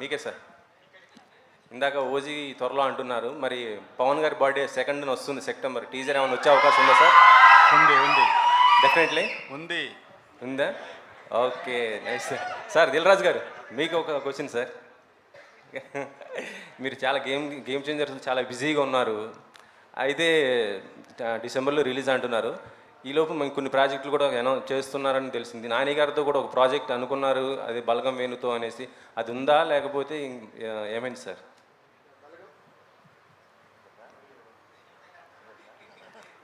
మీకే సార్. ఇందాక ఓజీ త్వరలో అంటున్నారు మరి పవన్ గారి బర్త్డే సెకండ్ వస్తుంది సెప్టెంబర్. టీజర్ ఏమైనా వచ్చే అవకాశం ఉందా సార్? ఉంది ఉంది. డెఫినెట్లీ ఉంది. ఉందా? Okay nice sir sir Dil Raju గారు మీకు ఒక క్వశ్చన్ సార్. మీరు చాలా గేమ్ గేమ్ చేంజర్స్ చాలా బిజీగా ఉన్నారు. అయితే డిసెంబర్లో రిలీజ్ అంటున్నారు. ఈలోపు మేము కొన్ని ప్రాజెక్టులు కూడా అనౌన్స్ చేస్తున్నారని తెలిసింది. నాని గారితో కూడా ఒక ప్రాజెక్ట్ అనుకున్నారు అది బలగం వేణుతో అనేసి. అది ఉందా లేకపోతే ఏమైంది సార్?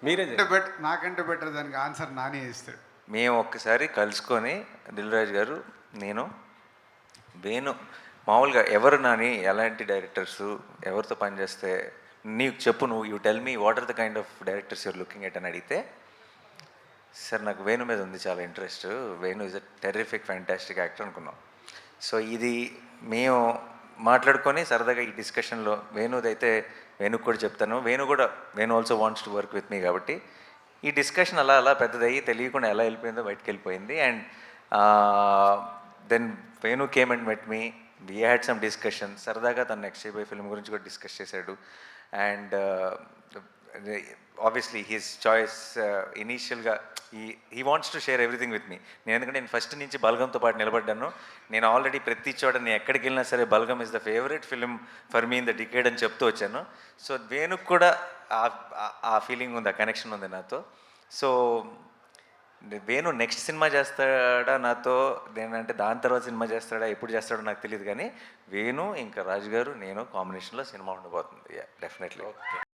మీరే నాకంటే బెటర్ నాకంటే బెటర్ దానికి ఆన్సర్ నానే ఇస్తాడు. మేము ఒక్కసారి కలుసుకొని దిల్రాజ్ గారు నేను వేణు మామూలుగా ఎవరు నాని ఎలాంటి డైరెక్టర్స్ ఎవరితో పనిచేస్తే నీకు చెప్పు నువ్వు you tell me what are the kind of directors you're looking at అని అడిగితే సార్ నాకు వేణు మీద ఉంది చాలా interest. Venu is a terrific fantastic actor అనుకున్నాం. సో ఇది మేము మాట్లాడుకొని సరదాగా ఈ డిస్కషన్లో వేణుదైతే వేణుకు కూడా చెప్తాను. వేణు కూడా Venu also wants to work with me కాబట్టి ఈ డిస్కషన్ అలా అలా పెద్దదయ్యి తెలియకుండా ఎలా వెళ్ళిపోయిందో బయటకు వెళ్ళిపోయింది. And then Venu came and met me we had some discussion సరదాగా తను నెక్స్ట్ చేయబోయే ఫిల్మ్ గురించి కూడా డిస్కస్ చేశాడు. అండ్ ఆబ్వియస్లీ హిస్ చాయిస్ ఇనీషియల్గా ఈ he wants to share everything with me నేను ఎందుకంటే నేను ఫస్ట్ నుంచి బల్గంతో పాటు నిలబడ్డాను. నేను ఆల్రెడీ ప్రతి చోట నేను ఎక్కడికి వెళ్ళినా సరే Balagam is the favourite film for me in the decade అని చెప్తూ వచ్చాను. సో వేణుకు కూడా ఆ- ఆ- ఫీలింగ్ ఉంది ఆ కనెక్షన్ ఉంది నాతో. సో వేణు నెక్స్ట్ సినిమా చేస్తాడా నాతో? నేనంటే దాని తర్వాత సినిమా చేస్తాడా? ఎప్పుడు చేస్తాడో నాకు తెలియదు కానీ వేణు ఇంకా రాజు గారు నేను కాంబినేషన్లో సినిమా ఉండబోతుంది. డెఫినెట్లీ